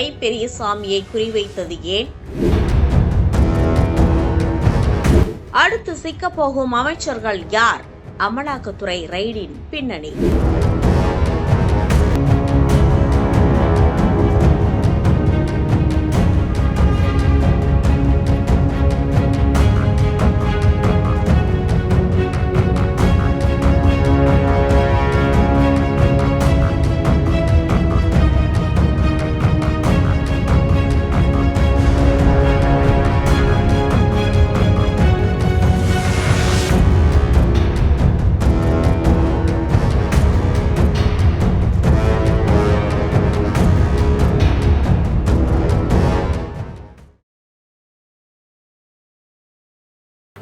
ஐ பெரியசாமியை குறிவைத்தது ஏன்? அடுத்து சிக்கப்போகும் அமைச்சர்கள் யார்? அமலாக்கத்துறை ரெய்டின் பின்னணி.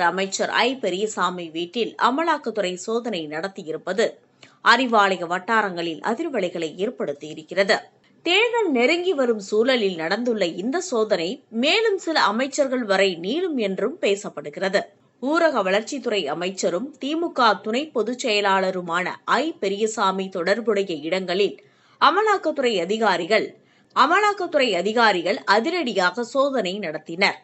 அமைச்சர் ஐ. பெரியசாமி வீட்டில் அமலாக்கத்துறை சோதனை நடத்தியிருப்பது. அறிவாலய வட்டாரங்களில் அதிர்வலைகளை ஏற்படுத்தியிருக்கிறது. தேர்தல் நெருங்கி வரும் சூழலில் நடந்துள்ள இந்த சோதனை மேலும் சில அமைச்சர்கள் வரை நீளும் என்றும் பேசப்படுகிறது. ஊரக வளர்ச்சித்துறை அமைச்சரும் திமுக துணை பொதுச் செயலாளருமான ஐ. பெரியசாமி தொடர்புடைய இடங்களில் அமலாக்கத்துறை அதிகாரிகள் அமலாக்கத்துறை அதிகாரிகள் அதிரடியாக சோதனை நடத்தினர்.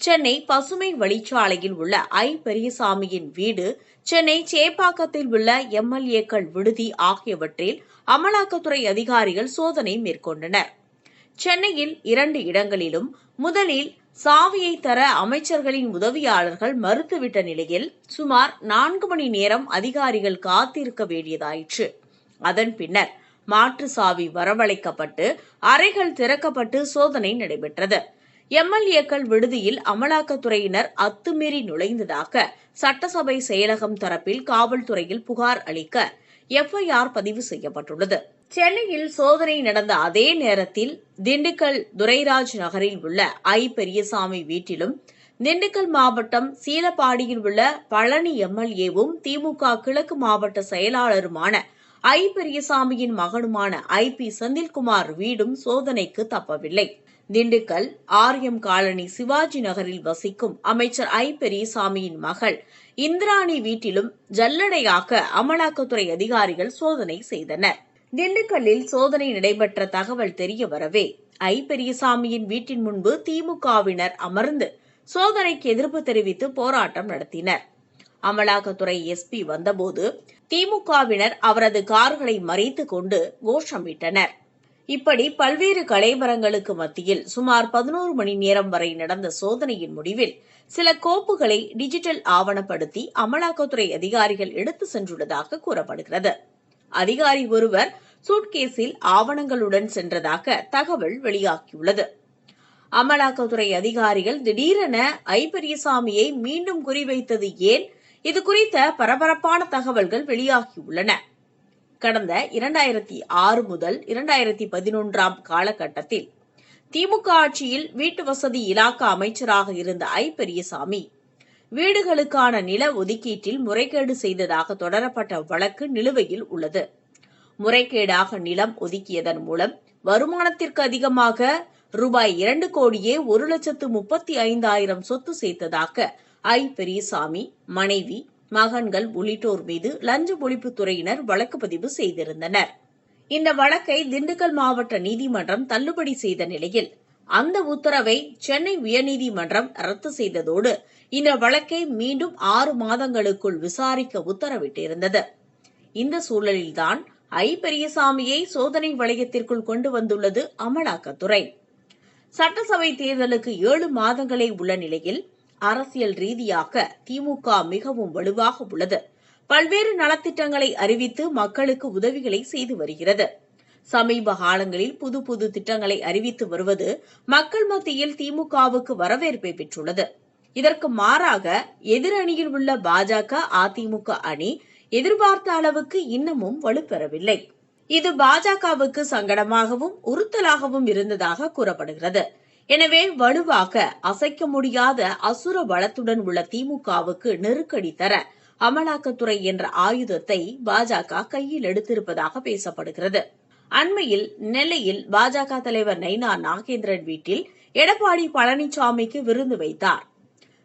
சென்னை பசுமை வழிச்சாலையில் உள்ள ஐ பெரியசாமியின் வீடு சென்னை சேப்பாக்கத்தில் உள்ள எம்எல்ஏக்கள் விடுதி ஆகியவற்றில் அமலாக்கத்துறை அதிகாரிகள் சோதனை மேற்கொண்டனர். சென்னையில் இரண்டு இடங்களிலும் முதலில் சாவியை தர அமைச்சர்களின் உதவியாளர்கள் மறுத்துவிட்ட நிலையில் சுமார் நான்கு மணி நேரம் அதிகாரிகள் காத்திருக்க வேண்டியதாயிற்று. அதன் பின்னர் மாற்று சாவி வரவழைக்கப்பட்டு அறைகள் திறக்கப்பட்டு சோதனை நடைபெற்றது. எம்எல்ஏக்கள் விடுதியில் அமலாக்கத்துறையினர் அத்துமீறி நுழைந்ததாக சட்டசபை செயலகம் தரப்பில் காவல்துறையில் புகார் அளிக்க எஃப்ஐஆர் பதிவு செய்யப்பட்டுள்ளது. சென்னையில் சோதனை நடந்த அதே நேரத்தில் திண்டுக்கல் துரைராஜ் நகரில் உள்ள ஐ பெரியசாமி வீட்டிலும் திண்டுக்கல் மாவட்டம் சீலப்பாடியில் உள்ள பழனி எம்எல்ஏவும் திமுக கிழக்கு மாவட்ட செயலாளருமான ஐ பெரியசாமியின் மகனுமான ஐ பி செந்தில்குமார் வீடும் சோதனைக்கு தப்பவில்லை. திண்டுக்கல் ஆர்யம் காலனி சிவாஜி நகரில் வசிக்கும் அமைச்சர் ஐ பெரியசாமியின் மகள் இந்திராணி வீட்டிலும் ஜல்லடையாக அமலாக்கத்துறை அதிகாரிகள் சோதனை செய்தனர். திண்டுக்கல்லில் சோதனை நடைபெற்ற தகவல் தெரிய வரவே ஐ பெரியசாமியின் வீட்டின் முன்பு திமுகவினர் அமர்ந்து சோதனைக்கு எதிர்ப்பு தெரிவித்து போராட்டம் நடத்தினர். அமலாக்கத்துறை எஸ்பி வந்தபோது திமுகவினர் அவரது கார்களை மறைத்துக் கொண்டு கோஷமிட்டனர். இப்படி பல்வேறு கலைவரங்களுக்கு மத்தியில் சுமார் பதினோரு மணி நேரம் வரை நடந்த சோதனையின் முடிவில் சில கோப்புகளை டிஜிட்டல் ஆவணப்படுத்தி அமலாக்கத்துறை அதிகாரிகள் எடுத்து சென்றுள்ளதாக கூறப்படுகிறது. அதிகாரி ஒருவர் சூட்கேஸில் ஆவணங்களுடன் சென்றதாக தகவல் வெளியாகியுள்ளது. அமலாக்கத்துறை அதிகாரிகள் திடீரென ஐபெரியசாமியை மீண்டும் குறிவைத்தது ஏன்? இது குறித்த பரபரப்பான தகவல்கள் வெளியாகியுள்ளன. கடந்த இரண்டாயிரத்தி ஆறு முதல் இரண்டாயிரத்தி பதினொன்றாம் காலகட்டத்தில் திமுக ஆட்சியில் வீட்டு வசதி இலாக்கா அமைச்சராக இருந்த ஐ பெரியசாமி வீடுகளுக்கான நில ஒதுக்கீட்டில் முறைகேடு செய்ததாக தொடரப்பட்ட வழக்கு நிலுவையில் உள்ளது. முறைகேடாக நிலம் ஒதுக்கியதன் மூலம் வருமானத்திற்கு அதிகமாக ரூபாய் இரண்டு கோடியே ஒரு லட்சத்து முப்பத்தி ஐந்தாயிரம் சொத்து சேர்த்ததாக ஐ பெரியசாமி மனைவி மகன்கள் உள்ளிட்டோர் மீது லஞ்ச ஒழிப்புத்துறையினர் வழக்கு பதிவு செய்திருந்தனர். இந்த வழக்கை திண்டுக்கல் மாவட்ட நீதிமன்றம் தள்ளுபடி செய்த நிலையில் அந்த உத்தரவை சென்னை உயர்நீதிமன்றம் ரத்து செய்ததோடு இந்த வழக்கை மீண்டும் ஆறு மாதங்களுக்குள் விசாரிக்க உத்தரவிட்டிருந்தது. இந்த சூழலில்தான் ஐ பெரியசாமியை சோதனை வளையத்திற்குள் கொண்டு வந்துள்ளது அமலாக்கத்துறை. சட்டசபை தேர்தலுக்கு ஏழு மாதங்களே உள்ள நிலையில் அரசியல் ரீதியாக திமுக மிகவும் வலுவாக உள்ளது. பல்வேறு நலத்திட்டங்களை அறிவித்து மக்களுக்கு உதவிகளை செய்து வருகிறது. சமீப காலங்களில் புது புது திட்டங்களை அறிவித்து வருவது மக்கள் மத்தியில் திமுகவுக்கு வரவேற்பை பெற்றுள்ளது. இதற்கு மாறாக எதிரணியில் உள்ள பாஜக அதிமுக அணி எதிர்பார்த்த அளவுக்கு இன்னமும் வலுப்பெறவில்லை. இது பாஜகவுக்கு சங்கடமாகவும் உறுத்தலாகவும் இருந்ததாக கூறப்படுகிறது. எனவே வலுவாக அசைக்க முடியாத அசுர பலத்துடன் உள்ள திமுகவுக்கு நெருக்கடி தர அமலாக்கத்துறை என்ற ஆயுதத்தை பாஜக கையில் எடுத்திருப்பதாக பேசப்படுகிறது. அண்மையில் நெல்லையில் பாஜக தலைவர் நைனா நாகேந்திரன் வீட்டில் எடப்பாடி பழனிசாமிக்கு விருந்து வைத்தார்.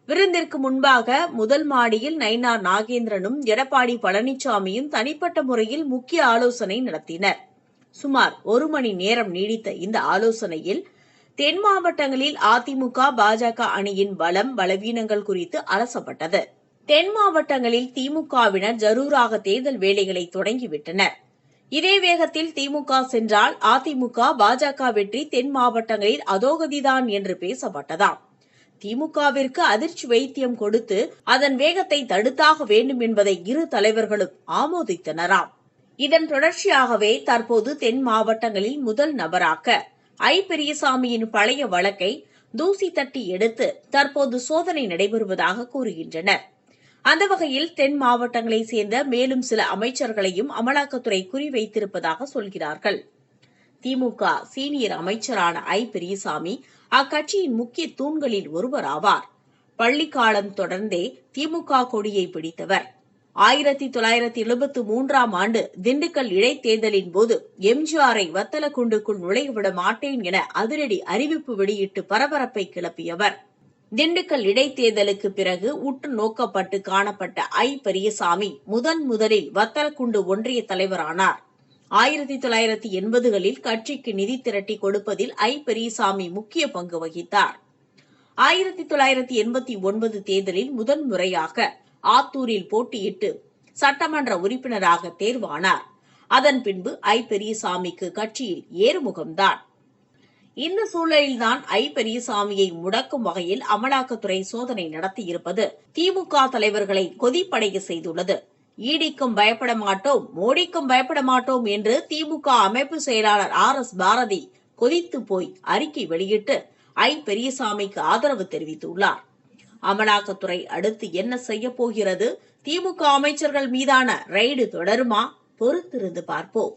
விருந்திற்கு முன்பாக முதல் மாடியில் நைனா நாகேந்திரனும் எடப்பாடி பழனிசாமியும் தனிப்பட்ட முறையில் முக்கிய ஆலோசனை நடத்தினர். சுமார் ஒரு மணி நேரம் நீடித்த இந்த ஆலோசனையில் தென் மாவட்டங்களில் அதிமுக பாஜக அணியின் பலம் பலவீனங்கள் குறித்து அலசப்பட்டது. தென் மாவட்டங்களில் திமுகவினர் ஜரூராக தேர்தல் வேலைகளை தொடங்கிவிட்டனர். இதே வேகத்தில் திமுக சென்றால் அதிமுக பாஜக வெற்றி தென் மாவட்டங்களில் அதோகதிதான் என்று பேசப்பட்டதாம். திமுகவிற்கு அதிர்ச்சி வைத்தியம் கொடுத்து அதன் வேகத்தை தடுத்தாக வேண்டும் என்பதை இரு தலைவர்களும் ஆமோதித்தனராம். இதன் தொடர்ச்சியாகவே தற்போது தென் மாவட்டங்களில் முதல் நபராக ஐ பெரியசாமியின் பழைய வழக்கை தூசி தட்டி எடுத்து தற்போது சோதனை நடைபெறுவதாக கூறுகின்றனர். அந்த வகையில் தென் மாவட்டங்களைச் சேர்ந்த மேலும் சில அமைச்சர்களையும் அமலாக்கத்துறை குறிவைத்திருப்பதாக சொல்கிறார்கள். திமுக சீனியர் அமைச்சரான ஐ பெரியசாமி அக்கட்சியின் முக்கிய தூண்களில் ஒருவராவார். பள்ளிக்காலம் தொடர்ந்தே திமுக கொடியை பிடித்தவர். ஆயிரத்தி தொள்ளாயிரத்தி எழுபத்து மூன்றாம் ஆண்டு திண்டுக்கல் இடைத்தேர்தலின் போது எம்ஜிஆரை வத்தலக்குண்டுக்குள் நுழையவிட மாட்டேன் என அதிரடி அறிவிப்பு வெளியிட்டு பரபரப்பை கிளப்பியவர். திண்டுக்கல் இடைத்தேர்தலுக்கு பிறகு உற்று நோக்கப்பட்டு காணப்பட்ட ஐ. பெரியசாமி முதன் முதலில் வத்தலக்குண்டு ஒன்றிய தலைவரானார். ஆயிரத்தி தொள்ளாயிரத்தி எண்பதுகளில் கட்சிக்கு நிதி திரட்டி கொடுப்பதில் ஐ. பெரியசாமி முக்கிய பங்கு வகித்தார். ஆயிரத்தி தொள்ளாயிரத்தி எண்பத்தி ஒன்பது தேர்தலில் முதன் முறையாக ஆத்தூரில் போட்டியிட்டு சட்டமன்ற உறுப்பினராக தேர்வானார். அதன் பின்பு ஐ பெரியசாமிக்கு கட்சியில் ஏறுமுகம்தான். இந்த சூழலில்தான் ஐ பெரியசாமியை முடக்கும் வகையில் அமலாக்கத்துறை சோதனை நடத்தியிருப்பது திமுக தலைவர்களை கொதிப்படைய செய்துள்ளது. ஈடிக்கும் பயப்பட மாட்டோம் மோடிக்கும் பயப்பட மாட்டோம் என்று திமுக அமைப்பு செயலாளர் ஆர் எஸ் பாரதி கொதித்து போய் அறிக்கை வெளியிட்டு ஐ பெரியசாமிக்கு ஆதரவு தெரிவித்துள்ளார். அமலாக்கத்துறை அடுத்து என்ன செய்ய போகிறது? திமுக அமைச்சர்கள் மீதான ரெய்டு தொடருமா? பொறுத்திருந்து பார்ப்போம்.